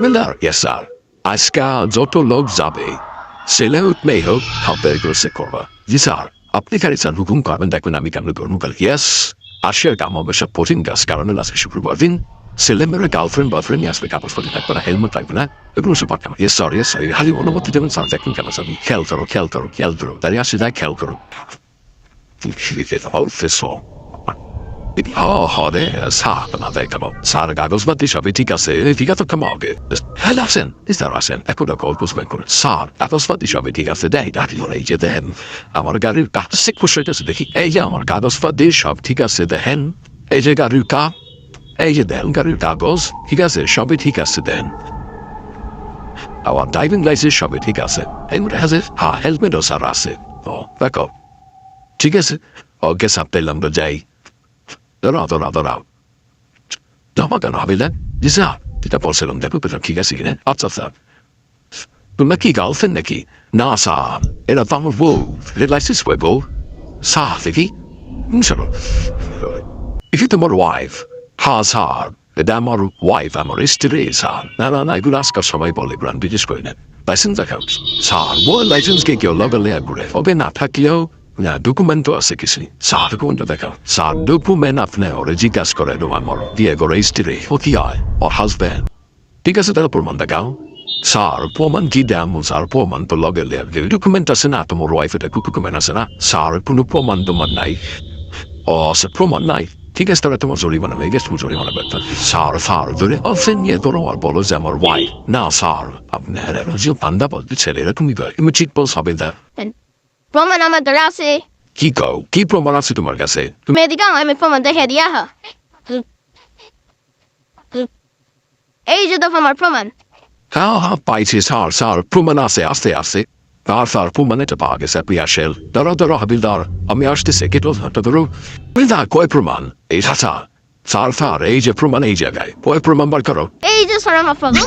Yes sir আজকা যত লোক যাবে ছেলে মেয়ে হোক হাবের গ্রসে করবা। জি, স্যার। আপনি খালি স্যার হুকুম করবেন, দেখবেন আমি কেমন করব কাল ইয়েস আসিয়ার কাম হবে সব কঠিন গাছ কারণে আছে শুক্রবার দিন। ছেলে মেয়ের গার্লফ্রেন্ড বয়ফ্রেন্ড নিয়ে আসবে, কাপড় ফলে থাকবে না হেলমেট থাকবে না, এগুলো সব পাঠাবো ইয়েস স্যার ইয়েস স্যার খালি অনুমতি দেবেন, স্যার, দেখুন কেমন স্যার। খেয়াল করো খেয়াল করো খেয়াল করো। তাই আসে যায় খেয়াল করো। অফিসও Ja, har det সাহাবানা দেখাবো স্যার কাগজপাতি সবই ঠিক আছে ঠিক আছে কাম আগে হ্যাঁ আসেন ইস্তার আসেন এখন কল বুঝবেন করে স্যার কাগজপাতি সবই ঠিক আছে দেয় দাঁড়ি এই যে দেন আমার গাড়ির কাজ সে খুশ হইতেছে দেখি এই যে আমার কাগজপাতি সব ঠিক আছে দেখেন এই যে গাড়ির কা এই যে দেন গাড়ির কাগজ ঠিক আছে সবই ঠিক আছে দেন আমার ড্রাইভিং লাইসেন্স সবই ঠিক আছে হেলমেট আছে হ্যাঁ হেলমেটও স্যার আছে ও দেখো ঠিক আছে ওকে সাপ্তাহ আমরা যাই দাঁড়াও দাঁড়াও দাঁড়াও। জমা কেন হবে স্যার। এটা বলছিলাম দেখো পেলাম ঠিক আছে কিনা? আচ্ছা স্যার। তোমরা কি গার্লফ্রেন্ড নাকি? না, স্যার। এটা তো আমার বউ। এটা লাইসেন্স বই বউ। স্যার, দেখি। চলো। You তোমার ওয়াইফ হ্যাঁ স্যার। এটা আমার ওয়াইফ আমার স্ত্রী, স্যার। না না না, এগুলো আজকাল সবাই বলে গ্রান বিশেষ করে না। লাইসেন্স দেখাও। স্যার বই লাইসেন্স কে কেউ লাগালে ঘুরে হবে না থাকলেও না ডকুমেন্ট তো আছে কিছু। স্যার ডকুমেন্ট দেখাও। স্যার ডকুমেন্ট আপনি ওরে জিজ্ঞাসা করে দেবো আমার দিয়ে করে স্ত্রী কি হয় ওর হাজব্যান্ড ঠিক আছে, তাহলে প্রমাণ দেখাও। স্যার, প্রমাণ কি দেম স্যার, প্রমাণ তো লগে ডকুমেন্ট আছে না, তোমার ওয়াইফ এটা ডকুমেন্ট আছে না? স্যার, কোনো প্রমাণ তোমার নাই। ও সে প্রমাণ নাই? ঠিক আছে, তাহলে তোমার জরিমানা হয়ে গেছে জরিমানা করতে স্যার স্যার, ধরে অফেন নিয়ে ধরো আর বলো যে আমার ওয়াইফ না, স্যার আপনার যে পান্দা বলতে ছেলেরা তুমি তুমি ঠিক বলছ হবে না প্রমাণ আমার দ্বারা আছে কি কও কি প্রমাণ আছে তোমার কাছে তুমি মেদিকাম আমি প্রমাণ দেখে দিয়া হা এই যে দেখো আমার প্রমাণ হ্যাঁ হ্যাঁ পাইছি স্যার স্যার প্রমাণ আছে আস্তে আস্তে তার স্যার প্রমাণ এটা পাওয়া গেছে আপনি আসেল ধরো ধরো হাবিলদার আমি আসতেছি কেটল হাঁটা ধরো হাবিলদার কয় প্রমাণ এই চাচা স্যার স্যার এই যে প্রমাণ এই জায়গায় কয় প্রমাণ বার করো এই যে স্যার আমার প্রমাণ